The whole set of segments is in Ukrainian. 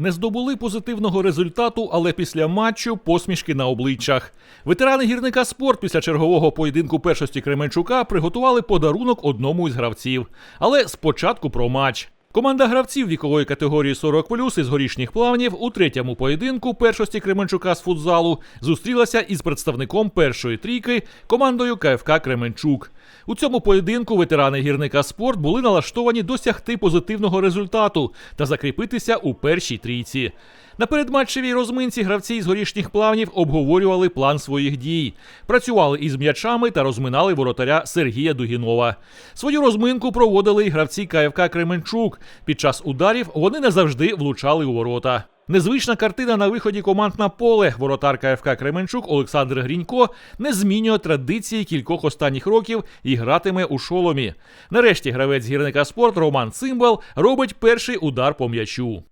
Не здобули позитивного результату, але після матчу посмішки на обличчях. Ветерани гірника спорт після чергового поєдинку першості Кременчука приготували подарунок одному із гравців. Але спочатку про матч. Команда гравців вікової категорії 40+, із горішніх плавнів у третьому поєдинку першості Кременчука з футзалу зустрілася із представником першої трійки командою КФК Кременчук. У цьому поєдинку ветерани гірника спорт були налаштовані досягти позитивного результату та закріпитися у першій трійці. На передматчевій розминці гравці із горішніх плавнів обговорювали план своїх дій, працювали із м'ячами та розминали воротаря Сергія Дугінова. Свою розминку проводили й гравці КФК Кременчук. Під час ударів вони не завжди влучали у ворота. Незвична картина на виході команд на поле. Воротар КФК Кременчук Олександр Грінько не змінює традиції кількох останніх років і гратиме у шоломі. Нарешті гравець гірника спорт Роман Цимбал робить перший удар по м'ячу.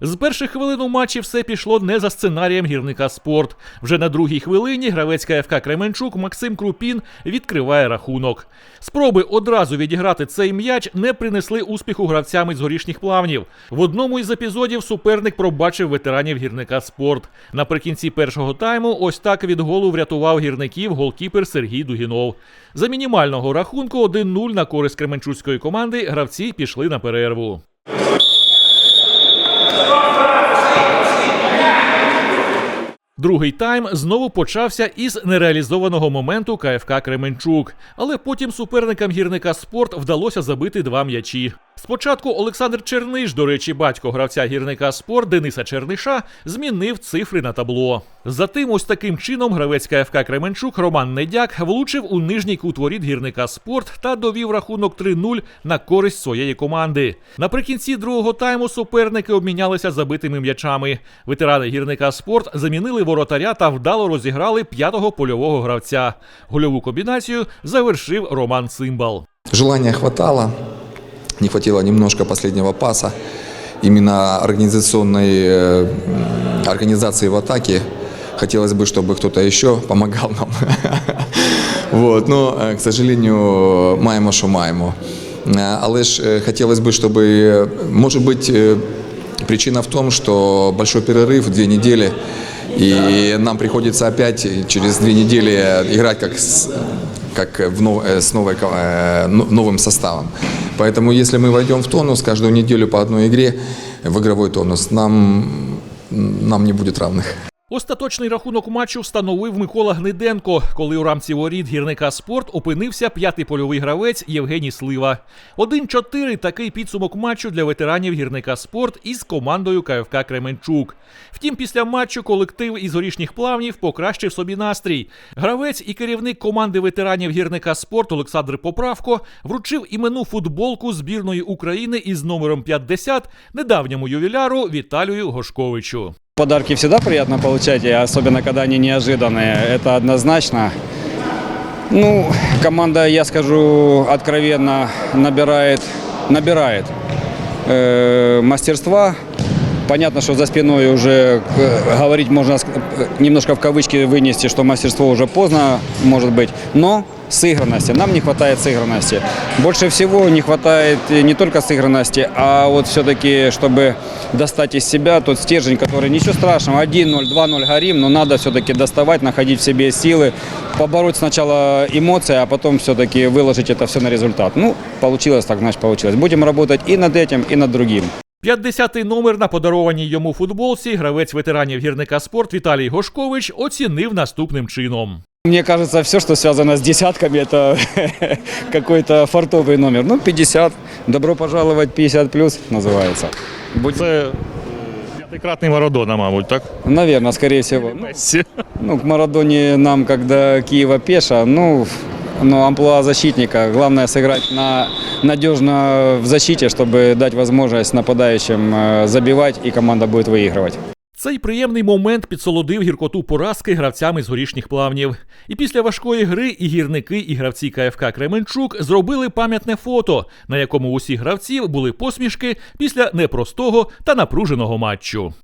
З перших хвилин у матчі все пішло не за сценарієм гірника спорт. Вже на другій хвилині гравець КФК Кременчук Максим Крупін відкриває рахунок. Спроби одразу відіграти цей м'яч не принесли успіху гравцям із горішніх плавнів. В одному із епізодів суперник пробачив ветеранів гірника спорт. Наприкінці першого тайму ось так від голу врятував гірників голкіпер Сергій Дугінов. За мінімального рахунку 1-0 на користь Кременчуцької команди гравці пішли на перерву. Другий тайм знову почався із нереалізованого моменту КФК Кременчук, але потім суперникам гірника спорт вдалося забити два м'ячі. Спочатку Олександр Черниш, до речі, батько гравця гірника спорт Дениса Черниша, змінив цифри на табло. Затим, ось таким чином, гравець КФК Кременчук Роман Недяк влучив у нижній кут воріт гірника спорт та довів рахунок 3-0 на користь своєї команди. Наприкінці другого тайму суперники обмінялися забитими м'ячами. Ветерани гірника спорт замінили воротаря та вдало розіграли п'ятого польового гравця. Гольову комбінацію завершив Роман Цимбал. Желания хватало, не хватило немножко последнего паса. Именно организационной э, организации в атаке хотелось бы, чтобы кто-то еще помогал нам. Вот, но, э, к сожалению, маємо, що маємо. Е, Але ж хотелось бы, чтобы, может быть, причина в том, что большой перерыв, две недели, и нам приходится опять через две недели играть как с, как в нов- э, с новой, э, но- новым составом. Поэтому если мы войдем в тонус каждую неделю по одной игре, в игровой тонус, нам, нам не будет равных. Остаточний рахунок матчу встановив Микола Гниденко, коли у рамці воріт гірника спорт опинився п'ятий польовий гравець Євгеній Слива. 1-4 такий підсумок матчу для ветеранів гірника спорт із командою КФК Кременчук. Втім, після матчу колектив із горішніх плавнів покращив собі настрій. Гравець і керівник команди ветеранів гірника спорт Олександр Поправко вручив іменну футболку збірної України із номером 50 недавньому ювіляру Віталію Гошковичу. Подарки всегда приятно получать, и особенно когда они неожиданные. Это однозначно. Ну, команда, я скажу откровенно, набирает, набирает э, мастерства. Понятно, что за спиной уже э, говорить можно э, немножко в кавычки вынести, что мастерство уже поздно, может быть. Но сыгранности, нам не хватает сыгранности. Больше всего не хватает э, не только сыгранности, а вот все-таки, чтобы достать из себя тот стержень, который ничего страшного, 1-0, 2-0 горим, но надо все-таки доставать, находить в себе силы, побороть сначала эмоции, а потом все-таки выложить это все на результат. Ну, получилось так, значит получилось. Будем работать и над этим, и над другим. 50-й номер на подарованій йому футболці гравець ветеранів гірника спорт Віталій Гошкович оцінив наступним чином. Мне кажется, все, что связано с десятками, это какой-то фартовый номер. Ну, 50. Добро пожаловать, 50 плюс называется. Будь... Це п'ятикратний Марадона, мабуть, так? Наверное, скорее всего. Ну, Ну, к Марадоне нам, когда Киева пеша, ну, но амплуа защитника. Главное сыграть на, надежно в защите, чтобы дать возможность нападающим э, забивать, и команда будет выигрывать. Цей приємний момент підсолодив гіркоту поразки гравцями з горішніх плавнів. І після важкої гри і гірники, і гравці КФК Кременчук зробили пам'ятне фото, на якому усіх гравців були посмішки після непростого та напруженого матчу.